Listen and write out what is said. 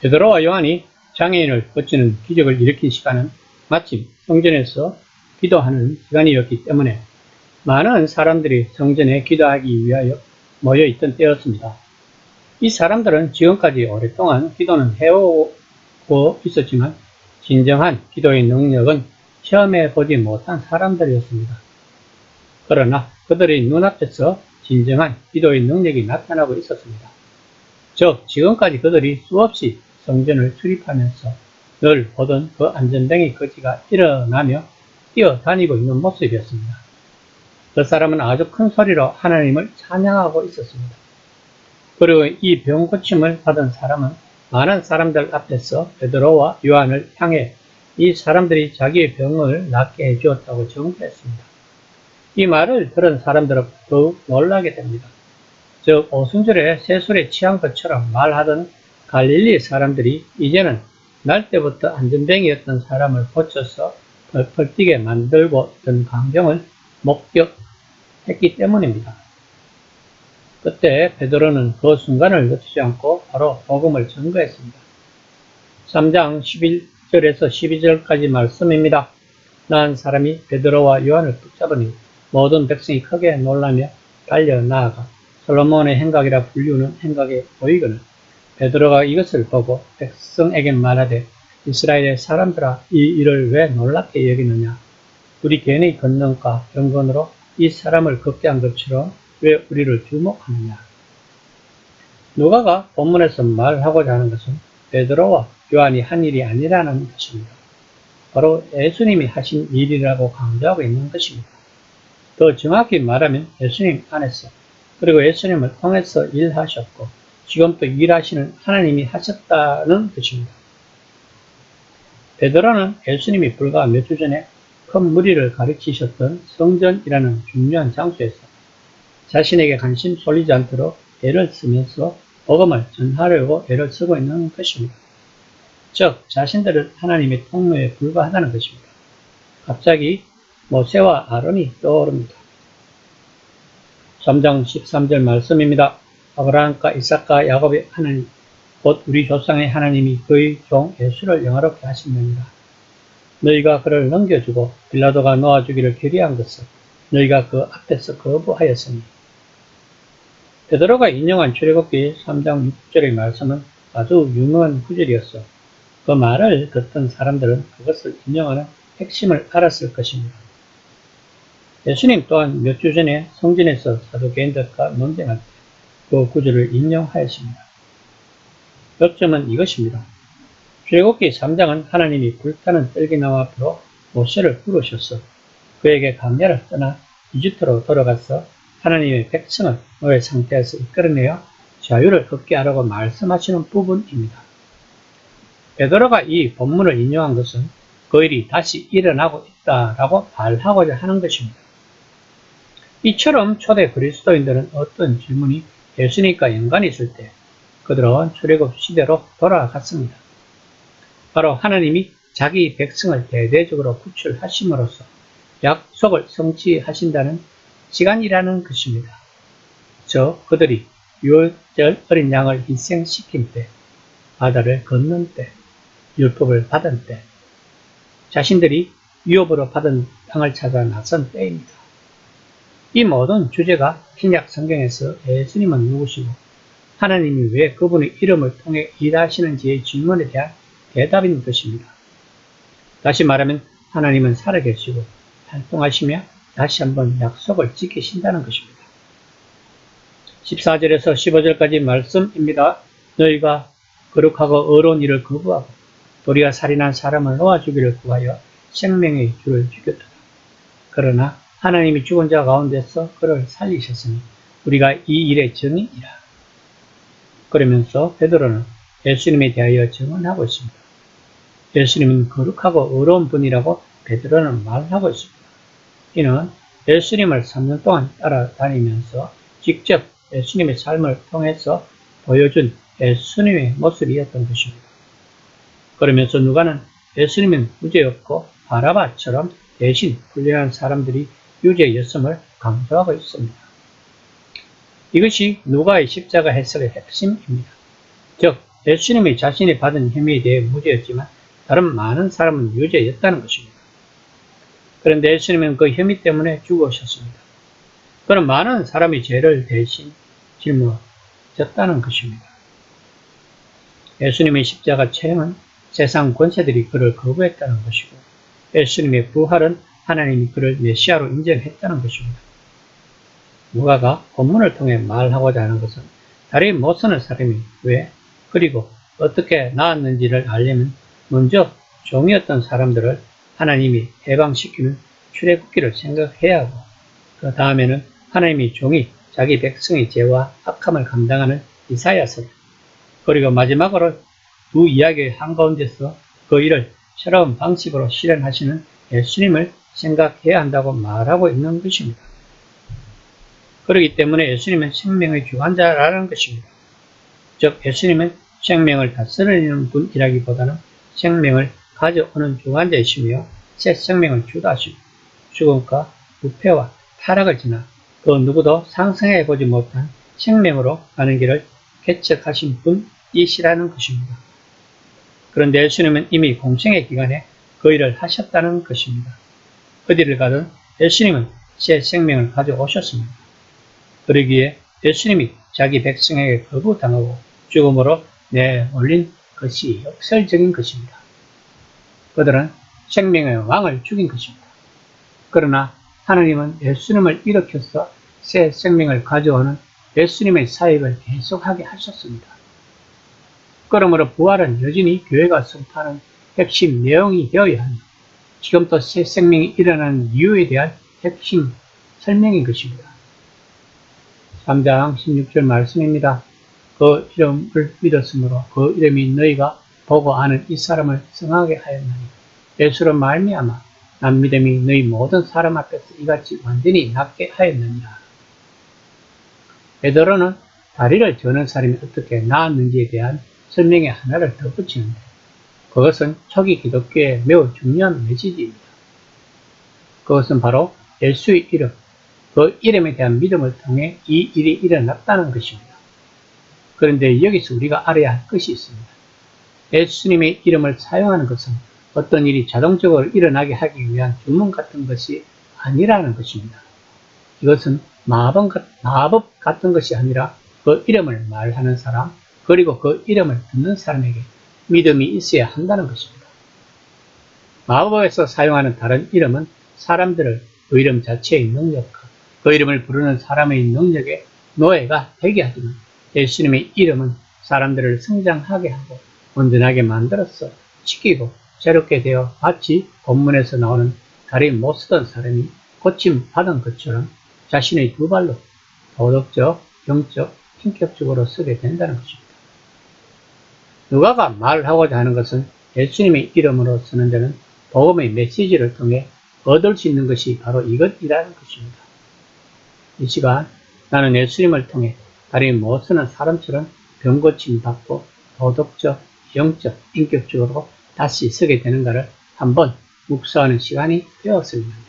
베드로와 요한이 장애인을 고치는 기적을 일으킨 시간은 마침 성전에서 기도하는 시간이었기 때문에 많은 사람들이 성전에 기도하기 위하여 모여 있던 때였습니다. 이 사람들은 지금까지 오랫동안 기도는 해오고 있었지만 진정한 기도의 능력은 체험해 보지 못한 사람들이었습니다. 그러나 그들의 눈앞에서 진정한 기도의 능력이 나타나고 있었습니다. 즉, 지금까지 그들이 수없이 성전을 출입하면서 늘 보던 그 안전뱅이 거지가 일어나며 뛰어다니고 있는 모습이었습니다. 그 사람은 아주 큰 소리로 하나님을 찬양하고 있었습니다. 그리고 이 병 고침을 받은 사람은 많은 사람들 앞에서 베드로와 요한을 향해 이 사람들이 자기의 병을 낫게 해주었다고 증거했습니다. 이 말을 들은 사람들은 더욱 놀라게 됩니다. 즉 오순절에 새술에 취한 것처럼 말하던 갈릴리 사람들이 이제는 날 때부터 안전뱅이였던 사람을 고쳐서 펄펄 뛰게 만들고 있던 광경을 목격했기 때문입니다. 그때 베드로는 그 순간을 놓치지 않고 바로 복음을 전거했습니다. 3장 11절에서 12절까지 말씀입니다. 난 사람이 베드로와 요한을 붙잡으니 모든 백성이 크게 놀라며 달려 나아가 솔로몬의 행각이라 불리우는 행각에 보이거늘 베드로가 이것을 보고 백성에게 말하되 이스라엘의 사람들아 이 일을 왜 놀랍게 여기느냐 우리 개인의 권능과 경건으로 이 사람을 걷게 한 것처럼 왜 우리를 주목하느냐 누가가 본문에서 말하고자 하는 것은 베드로와 요한이 한 일이 아니라는 것입니다. 바로 예수님이 하신 일이라고 강조하고 있는 것입니다. 더 정확히 말하면 예수님 안에서 그리고 예수님을 통해서 일하셨고 지금도 일하시는 하나님이 하셨다는 것입니다. 베드로는 예수님이 불과 몇 주 전에 큰 무리를 가르치셨던 성전이라는 중요한 장소에서 자신에게 관심 쏠리지 않도록 애를 쓰면서 복음을 전하려고 애를 쓰고 있는 것입니다. 즉 자신들은 하나님의 통로에 불과하다는 것입니다. 갑자기 모세와 아론이 떠오릅니다. 3장 13절 말씀입니다. 아브라함과 이삭과 야곱의 하나님, 곧 우리 조상의 하나님이 그의 종 예수를 영화롭게 하신느니라. 너희가 그를 넘겨주고 빌라도가 놓아주기를 결의한 것을 너희가 그 앞에서 거부하였으니. 베드로가 인용한 출애굽기 3장 6절의 말씀은 아주 유명한 구절이었어. 그 말을 듣던 사람들은 그것을 인용하는 핵심을 알았을 것입니다. 예수님 또한 몇 주 전에 성전에서 사도개인들과 논쟁할 때 그 구절을 인용하였습니다. 역점은 이것입니다. 출애굽기 3장은 하나님이 불타는 떨기나무 앞으로 모세를 부르셨어 그에게 강야를 떠나 이집트로 돌아가서 하나님의 백성을 노예 상태에서 이끌어내어 자유를 얻게 하라고 말씀하시는 부분입니다. 베드로가 이 본문을 인용한 것은 그 일이 다시 일어나고 있다라고 말하고자 하는 것입니다. 이처럼 초대 그리스도인들은 어떤 질문이 예수님과 연관이 있을 때 그들은 출애굽 시대로 돌아갔습니다. 바로 하나님이 자기 백성을 대대적으로 구출하심으로써 약속을 성취하신다는 시간이라는 것입니다. 저 그들이 유월절 어린 양을 희생시킨 때, 바다를 걷는 때, 율법을 받은 때, 자신들이 위협으로 받은 땅을 찾아 나선 때입니다. 이 모든 주제가 신약 성경에서 예수님은 누구시고 하나님이 왜 그분의 이름을 통해 일하시는지의 질문에 대한 대답인 것입니다. 다시 말하면 하나님은 살아계시고 활동하시며 다시 한번 약속을 지키신다는 것입니다. 14절에서 15절까지 말씀입니다. 너희가 거룩하고 어려운 일을 거부하고 도리가 살인한 사람을 놓아주기를 구하여 생명의 주를 죽였다. 그러나 하나님이 죽은 자 가운데서 그를 살리셨으니 우리가 이 일의 증인이라. 그러면서 베드로는 예수님에 대하여 증언하고 있습니다. 예수님은 거룩하고 어려운 분이라고 베드로는 말하고 있습니다. 이는 예수님을 3년 동안 따라다니면서 직접 예수님의 삶을 통해서 보여준 예수님의 모습이었던 것입니다. 그러면서 누가는 예수님은 무죄였고 바라바처럼 대신 훌륭한 사람들이 유죄였음을 강조하고 있습니다. 이것이 누가의 십자가 해석의 핵심입니다. 즉 예수님이 자신이 받은 혐의에 대해 무죄였지만 다른 많은 사람은 유죄였다는 것입니다. 그런데 예수님은 그 혐의 때문에 죽으셨습니다. 그런 많은 사람이 죄를 대신 짊어졌다는 것입니다. 예수님의 십자가 체형은 세상 권세들이 그를 거부했다는 것이고 예수님의 부활은 하나님이 그를 메시아로 인정했다는 것입니다. 누가가 본문을 통해 말하고자 하는 것은 다리 못 서는 사람이 왜 그리고 어떻게 나았는지를 알려면 먼저 종이었던 사람들을 하나님이 해방시키는 출애굽기를 생각해야 하고 그 다음에는 하나님이 종이 자기 백성의 죄와 악함을 감당하는 이사야서를 그리고 마지막으로 두 이야기의 한가운데서 그 일을 새로운 방식으로 실현하시는 예수님을 생각해야 한다고 말하고 있는 것입니다. 그렇기 때문에 예수님은 생명의 주관자라는 것입니다. 즉 예수님은 생명을 다스리는 분이라기보다는 생명을 가져오는 주관자이시며 새 생명을 주다시고 죽음과 부패와 타락을 지나 그 누구도 상상해 보지 못한 생명으로 가는 길을 개척하신 분이시라는 것입니다. 그런데 예수님은 이미 공생의 기간에 그 일을 하셨다는 것입니다. 어디를 가든 예수님은 새 생명을 가져오셨습니다. 그러기에 예수님이 자기 백성에게 거부당하고 죽음으로 내올린 것이 역설적인 것입니다. 그들은 생명의 왕을 죽인 것입니다. 그러나 하나님은 예수님을 일으켜서 새 생명을 가져오는 예수님의 사역을 계속하게 하셨습니다. 그러므로 부활은 여전히 교회가 선포하는 핵심 내용이 되어야 합니다. 지금도 새 생명이 일어나는 이유에 대한 핵심 설명인 것입니다. 3장 16절 말씀입니다. 그 이름을 믿었으므로 그 이름이 너희가 보고 아는 이 사람을 성하게 하였나니 예수로 말미암아 난 믿음이 너희 모든 사람 앞에서 이같이 완전히 낫게 하였느니라. 베드로는 다리를 저는 사람이 어떻게 나았는지에 대한 설명의 하나를 더 붙이는데 그것은 초기 기독교의 매우 중요한 메시지입니다. 그것은 바로 예수의 이름, 그 이름에 대한 믿음을 통해 이 일이 일어났다는 것입니다. 그런데 여기서 우리가 알아야 할 것이 있습니다. 예수님의 이름을 사용하는 것은 어떤 일이 자동적으로 일어나게 하기 위한 주문 같은 것이 아니라는 것입니다. 이것은 마법, 같은 것이 아니라 그 이름을 말하는 사람, 그리고 그 이름을 듣는 사람에게 믿음이 있어야 한다는 것입니다. 마법에서 사용하는 다른 이름은 사람들을 그 이름 자체의 능력과 그 이름을 부르는 사람의 능력에 노예가 되게 하지만 예수님의 이름은 사람들을 성장하게 하고 온전하게 만들어서 지키고 새롭게 되어 마치 본문에서 나오는 다리 못 쓰던 사람이 고침 받은 것처럼 자신의 두 발로 도덕적, 영적, 인격적으로 쓰게 된다는 것입니다. 누가가 말하고자 하는 것은 예수님의 이름으로 쓰는 데는 복음의 메시지를 통해 얻을 수 있는 것이 바로 이것이라는 것입니다. 이 시간 나는 예수님을 통해 다리 못 쓰는 사람처럼 병고침 받고 도덕적, 영적, 인격적으로 다시 서게 되는가를 한번 묵상하는 시간이 되었습니다.